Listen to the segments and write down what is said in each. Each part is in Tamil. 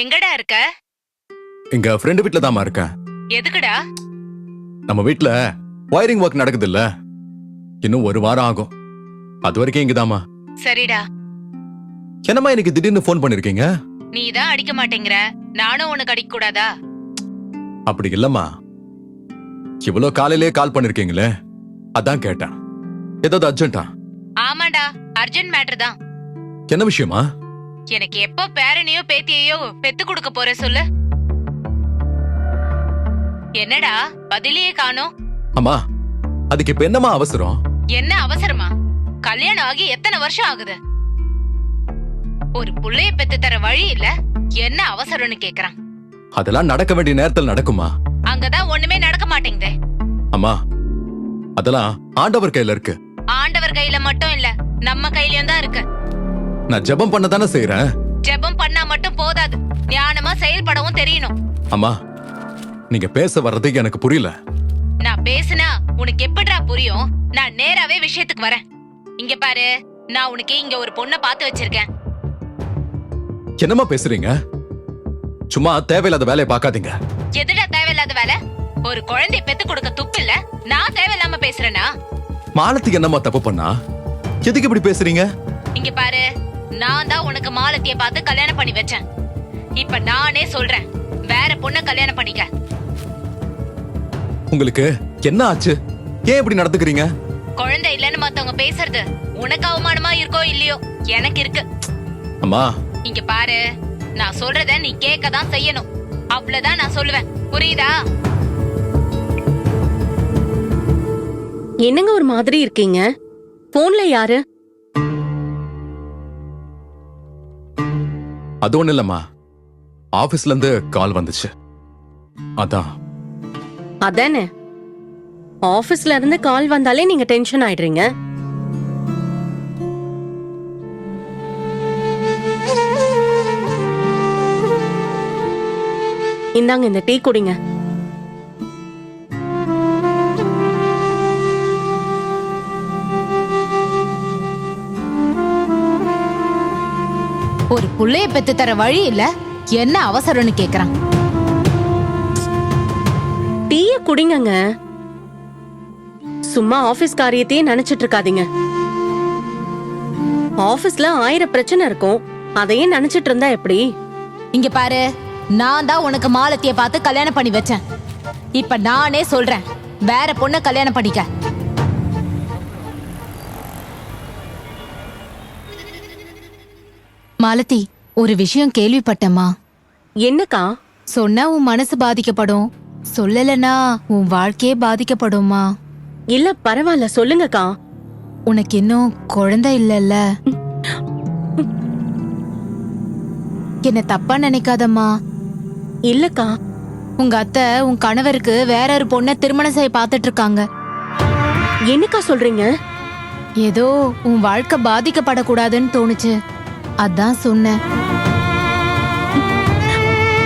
எங்கடா இருக்க? எங்க ஃப்ரெண்டு வீட்ல தாமா இருக்கேன் எதுக்குடா? நம்ம வீட்ல வயரிங் ஒர்க் நடக்குது இல்ல இன்னும் ஒரு வாரம் ஆகும். அது வரைக்கும் இங்கதாம்மா. சரிடா. என்னம்மா எனக்கு திடீர்னு ஃபோன் பண்ணிருக்கீங்க? நீ தான் அடிக்க மாட்டேங்கிற. நானும் உனக்கு அடிக்க கூடாதா? அப்படி இல்லம்மா. இவ்வளோ காலையிலேயே கால் பண்ணிருக்கீங்களே? அதான் கேட்டேன். ஏதாவது அர்ஜென்ட்டா ஆமாடா அர்ஜென்ட் மேட்டர் தான். என்ன விஷயமா? எனக்கு எப்போ பேரனையோ பேத்தியையோ பெத்து கொடுக்க போற சொல்லு. என்னடா பதிலையே காணோம். அம்மா அதுக்கு இப்ப என்னம்மா அவசரம்? என்ன அவசரமா? கல்யாணம் ஆகி எத்தனை வருஷம் ஆகுது? ஒரு புள்ளைய பெத்து தர வழி இல்ல என்ன அவசரம்னு கேக்குறான். அதெல்லாம் நடக்க வேண்டிய நேரத்தில் நடக்குமா? அங்கதான் ஒண்ணுமே நடக்க மாட்டேங்குதே. அம்மா அதெல்லாம் ஆண்டவர் கையில இருக்கு. ஆண்டவர் கையில மட்டும் இல்ல நம்ம கையிலயும் தான் இருக்கு. நான் ஜெபம் பண்ண தானே செய்யறேன் ஜெபம் பண்ணா மட்டும் போதாது. ஞானமா செயல்படவும் தெரியணும். அம்மா நீங்க பேச வர்றது எனக்கு புரியல. நான் பேசுனா உனக்கு எப்படிடா புரியும்? நான் நேராவே விஷயத்துக்கு வரேன். இங்க பாரு நான் உனக்கு இங்க ஒரு பொண்ண பார்த்து வச்சிருக்கேன். என்னம்மா பேசுறீங்க? சும்மா தேவையில்லாத வேலையை பார்க்காதீங்க. எதுடா தேவையில்லாத வேலை? ஒரு குழந்தைய பெத்து கொடுக்க துப்பு இல்ல? நான் தேவையில்லாம பேசுறேனா? மாலத்துக்கு என்னம்மா தப்பு பண்ணா? எதுக்கு இப்படி பேசுறீங்க? இங்க பாரு நான் தான் உனக்கு மாலத்திய பார்த்து கல்யாணம் பண்ணி வச்சேன். இப்ப நானே சொல்றேன் வேற பொண்ண கல்யாணம் பண்ணிக்க. உங்களுக்கு என்ன ஆச்சு? ஏன் இப்படி நடந்துக்கிறீங்க? குழந்தை இல்லன்னு மத்தவங்க பேசுறது உனக்கு அவமானமா இருக்கோ இல்லையோ எனக்கு இருக்கு. அம்மா. இங்க பாரு நான் சொல்றத நீ கேட்க தான் செய்யணும். அவ்வளவுதான் நான் சொல்லுவேன். புரியுதா? என்னங்க ஒரு மாதிரி இருக்கீங்க? போன்ல யாரு? அது ஒண்ணு இல்லம்மா. ஆபீஸ்ல இருந்து கால் வந்துச்சு. அதான். அதானே? ஆபீஸ்ல இருந்து கால் வந்தாலே நீங்க டென்ஷன் ஆயிடுறீங்க. இந்தாங்க இந்த டீ குடிங்க. ஒரு புள்ளைய பெத்து தர வழி இல்ல. என்ன அவசரம்னு கேக்குறான் டீய குடிங்கங்க. சும்மா ஆபீஸ் காரியத்தையே நினைச்சிட்டு இருக்காதீங்க. ஆபீஸ்ல ஆயிரம் பிரச்சனை இருக்கும். அதையே நினைச்சிட்டு இருந்தா எப்படி? இங்க பாரு நான் தான் உனக்கு மாலத்திய பார்த்து கல்யாணம் பண்ணி வச்சேன். இப்ப நானே சொல்றேன் வேற பொண்ண கல்யாணம் பண்ணிக்க. மாலதி ஒரு விஷயம் கேள்விப்பட்டம்மா. என்னக்கா? சொன்னா உன் மனசு பாதிக்கப்படும். சொல்லலனா உன் வாழ்க்கையே பாதிக்கப்படும்மா. இல்ல பரவாயில்ல சொல்லுங்கக்கா. உனக்கு இன்னும் குழந்தை இல்லல்ல? என்ன தப்பா நினைக்காதம்மா. இல்லக்கா. உங்க அத்தை உன் கணவருக்கு வேற ஒரு பொண்ணை திருமணம் செய்ய பார்த்துட்டு இருக்காங்க என்னக்கா சொல்றீங்க? ஏதோ உன் வாழ்க்கை பாதிக்கப்படக்கூடாதுன்னு தோணுச்சு. அதான் சொன்னேன்.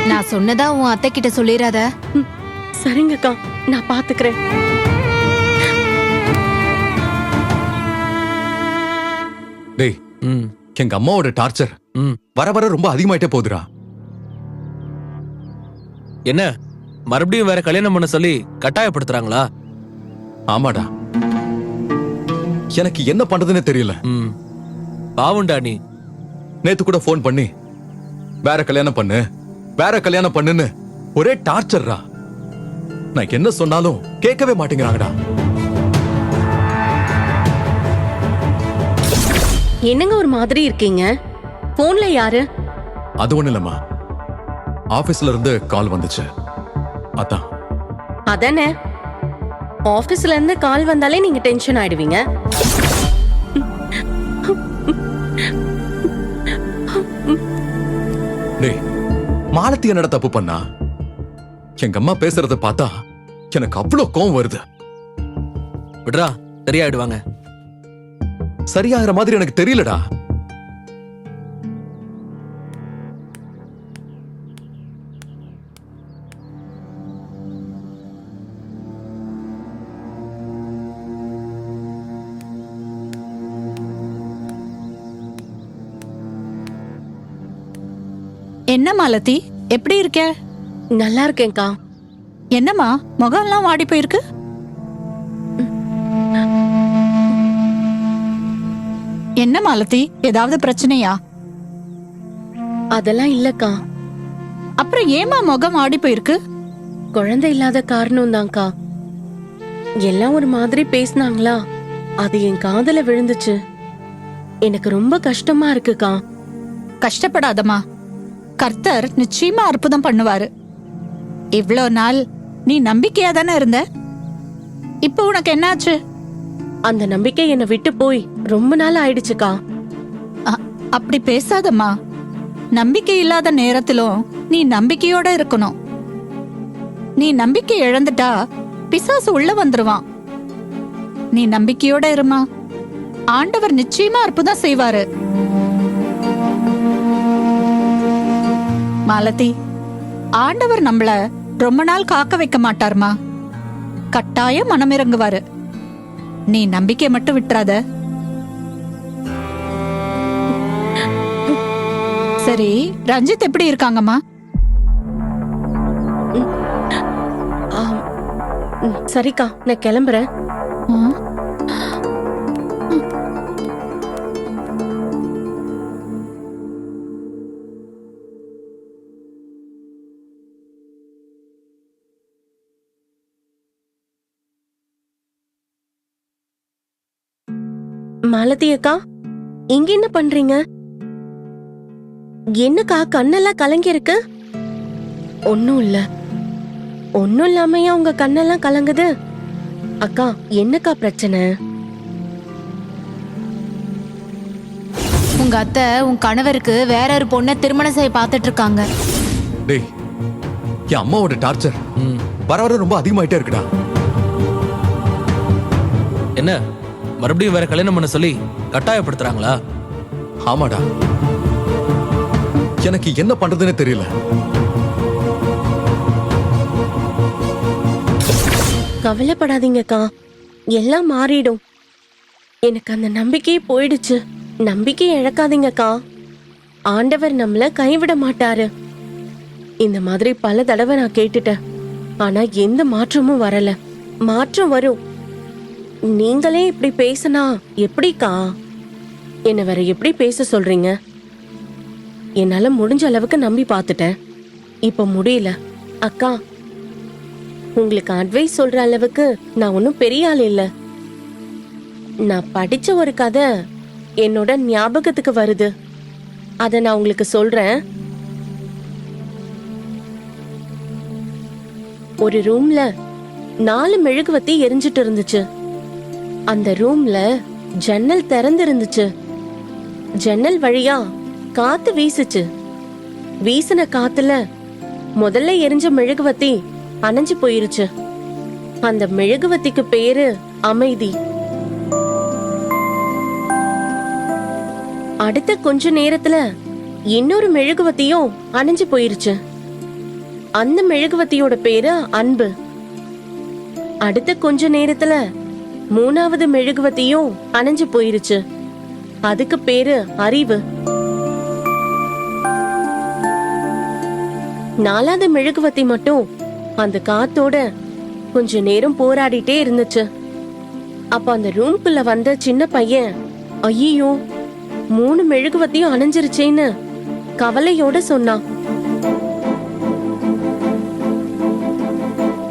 நான் சொன்னதா உன் அத்தை கிட்ட சொல்லிடாத சரிங்கக்கா நான் பாத்துக்கிறேன். டேய் ம். எங்க அம்மாவோட டார்ச்சர் ம். வர வர ரொம்ப அதிகமாயிட்டே போகுதுடா. என்ன மறுபடியும் வேற கல்யாணம் பண்ண சொல்லி கட்டாயப்படுத்துறாங்களா? ஆமாடா. எனக்கு என்ன பண்றதுன்னே தெரியல. ம். பாவுண்டா நீ. நேத்து கூட ஃபோன் பண்ணி வேற கல்யாணம் பண்ணு வேற கல்யாணம் பண்ணுன்னு ஒரே டார்ச்சர்ரா நான் என்ன சொன்னாலும் கேட்கவே மாட்டேங்கிறாங்கடா. என்னங்க ஒரு மாதிரி இருக்கீங்க? போன்ல யாரு? அது ஒண்ணு இல்லம்மா. ஆபீஸ்ல இருந்து கால் வந்துச்சு. அதான். அதானே? ஆபீஸ்ல இருந்து கால் வந்தாலே நீங்க டென்ஷன் ஆயிடுவீங்க. மாலத்தி என்னடா தப்பு பண்ணா? எங்க அம்மா பேசுறத பார்த்தா எனக்கு அவ்வளவு கோவம் வருது. விடுறா சரியாயிடுவாங்க. சரியாகிற மாதிரி எனக்கு தெரியலடா. என்ன மாலதி? எப்படி இருக்க? நல்லா இருக்கேன்க்கா என்னம்மா முகம்லாம் வாடி போயிருக்கு? என்ன மாலதி ஏதாவது பிரச்சனையா? அதெல்லாம் இல்லக்கா. அப்புறம் ஏமா முகம் வாடி போயிருக்கு? குழந்தை இல்லாத காரணம் தான்க்கா. எல்லாம் ஒரு மாதிரி பேசினாங்களா? அது என் காதுல விழுந்துச்சு. எனக்கு ரொம்ப கஷ்டமா இருக்குக்கா. கஷ்டப்படாதம்மா. கர்த்தர் நிச்சயமா அற்புதம் பண்ணுவாரு. இவ்ளோ நாள் நீ நம்பிக்கையா தானே இருந்த? இப்போ உனக்கு என்னாச்சு? அந்த நம்பிக்கை என்னை விட்டு போய் ரொம்ப நாள் ஆயிடுச்சுக்கா. அ- அப்படி பேசாதம்மா. நம்பிக்கை இல்லாத நேரத்திலும் நீ நம்பிக்கையோட இருக்கணும். நீ நம்பிக்கை இழந்துட்டா பிசாசு உள்ள வந்துருவான். நீ நம்பிக்கையோட இருமா. ஆண்டவர் நிச்சயமா அற்புதம் செய்வாரு. மாலதி ஆண்டவர் நம்மள ரொம்ப நாள் காக்க வைக்க மாட்டார்மா? கட்டாயம் மனமிறங்குவாரு. நீ நம்பிக்கை மட்டும் விட்டுறாத. சரி ரஞ்சித் எப்படி இருக்காங்கம்மா? சரிக்கா நான் கிளம்புறேன். மாலதி அக்கா இங்க என்ன பண்றீங்க? என்னக்கா கண்ணெல்லாம் கலங்கி இருக்கு ஒன்னும் இல்ல ஒன்னும் இல்லாமையா உங்க கண்ணெல்லாம் கலங்குது? அக்கா என்னக்கா பிரச்சனை? உங்க அத்தை உன் கணவருக்கு வேற ஒரு பொண்ணை திருமணம் செய்ய பார்த்துட்டு இருக்காங்க டேய் என் அம்மாவோட டார்ச்சர். ம். வர வர ரொம்ப அதிகமாயிட்டே இருக்குடா. என்ன? மறுபடியும் வேற கல்யாணம் பண்ண சொல்லி கட்டாயப்படுத்துறாங்களா? ஆமாடா. எனக்கு என்ன பண்றதுன்னு தெரியல. கவலைப்படாதீங்கக்கா. எல்லாம் மாறிடும். எனக்கு அந்த நம்பிக்கையே போயிடுச்சு. நம்பிக்கை இழக்காதீங்கக்கா. ஆண்டவர் நம்மள கைவிட மாட்டாரு. இந்த மாதிரி பல தடவை நான் கேட்டுட்டேன். ஆனா எந்த மாற்றமும் வரல. மாற்றம் வரும். நீங்களே இப்படி பேசினா எப்படிக்கா? என்னை வேற எப்படி பேச சொல்றீங்க? என்னால முடிஞ்ச அளவுக்கு நம்பி பார்த்துட்டேன். இப்ப முடியல. அக்கா உங்களுக்கு அட்வைஸ் சொல்ற அளவுக்கு நான் ஒன்றும் பெரிய ஆள் இல்ல. நான் படிச்ச ஒரு கதை என்னோட ஞாபகத்துக்கு வருது. அத நான் உங்களுக்கு சொல்றேன். ஒரு ரூம்ல நாலு மெழுகுவத்தி எரிஞ்சிட்டு இருந்துச்சு. அந்த ரூம்ல ஜன்னல் திறந்திருந்துச்சு. ஜன்னல் வழியா காத்து வீசுச்சு. வீசின காத்துல முதல்ல எரிஞ்ச மெழுகுவத்தி அணைஞ்சு போயிருச்சு. அந்த மெழுகுவத்திக்கு பேரு அமைதி. அடுத்த கொஞ்ச நேரத்துல இன்னொரு மெழுகுவத்தியும் அணைஞ்சு போயிருச்சு. அந்த மெழுகுவத்தியோட பேரு அன்பு. அடுத்த கொஞ்ச நேரத்துல மூணாவது மெழுகுவத்தியும் அணைஞ்சு போயிருச்சு. அதுக்கு பேரு அறிவு. நாலாவது மெழுகுவத்தி மட்டும் அந்த காத்தோட கொஞ்ச நேரம் போராடிட்டே இருந்துச்சு. அப்ப அந்த ரூம்குள்ள வந்த சின்ன பையன் ஐயோ மூணு மெழுகுவத்தியும் அணைஞ்சிருச்சேன்னு கவலையோட சொன்னான்.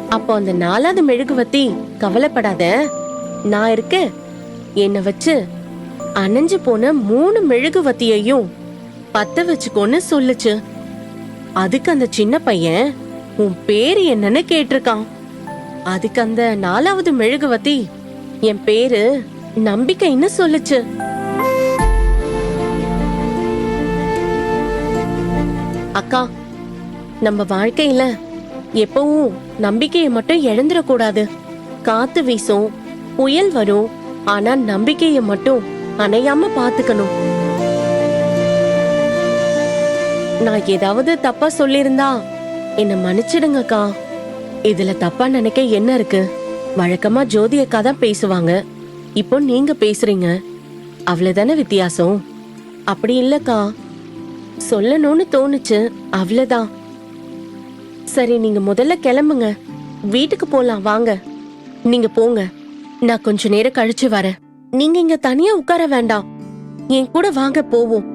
அப்போ அந்த நாலாவது மெழுகுவத்தி கவலைப்படாத. நான் இருக்கேன் என்னை வச்சு அணைஞ்சு போன மூணு மெழுகுவத்தியையும் பத்த வச்சுக்கோன்னு சொல்லுச்சு. அதுக்கு அந்த சின்ன பையன் உன் பேரு என்னன்னு கேட்டிருக்கான். அதுக்கு அந்த நாலாவது மெழுகுவத்தி என் பேரு நம்பிக்கைன்னு சொல்லுச்சு. அக்கா நம்ம வாழ்க்கையில எப்பவும் நம்பிக்கையை மட்டும் இழந்துடக்கூடாது. காத்து வீசும் புயல் வரும். ஆனா நம்பிக்கையை மட்டும் அணையாம பாத்துக்கணும் நான் ஏதாவது தப்பா சொல்லியிருந்தா என்ன மன்னிச்சிடுங்கக்கா. இதுல தப்பா நினைக்க என்ன இருக்கு? வழக்கமா ஜோதி அக்கா தான் பேசுவாங்க. இப்போ நீங்க பேசுறீங்க. அவ்வளவுதானே வித்தியாசம்? அப்படி இல்லக்கா. சொல்லணும்னு தோணுச்சு. அவ்வளவுதான். சரி நீங்க முதல்ல கிளம்புங்க. வீட்டுக்கு போலாம். வாங்க. நீங்க போங்க. நான் கொஞ்ச நேரம் கழிச்சு வரேன். நீங்க இங்க தனியா உட்கார வேண்டாம். என் கூட வாங்க போவோம்.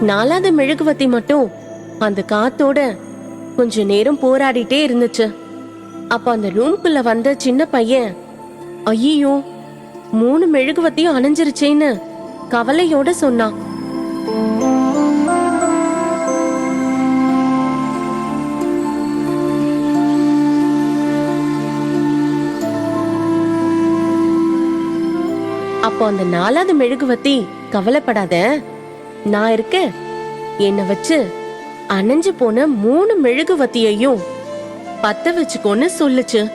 நாலாவது மெழுகுவத்தி மட்டும். அந்த காத்தோட கொஞ்ச நேரம் போராடிட்டே இருந்துச்சு. அப்ப அந்த ரூம்குள்ள வந்த சின்ன பையன் ஐயோ மூணு மெழுகுவத்தியும் அணைஞ்சிருச்சேன்னு கவலையோட சொன்னான். அப்போ அந்த நாலாவது மெழுகுவத்தி கவலைப்படாத நான் இருக்கேன் என்னை வச்சு அணைஞ்சு போன மூணு மெழுகுவத்தியையும் பத்த வச்சுக்கோன்னு சொல்லுச்சு.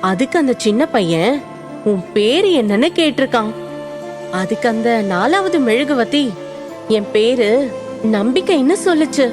அதுக்கு அந்த சின்ன பையன் உன் பேரு என்னன்னு கேட்டிருக்கான். அதுக்கு அந்த நாலாவது மெழுகுவத்தி என் பேரு நம்பிக்கைன்னு சொல்லுச்சு.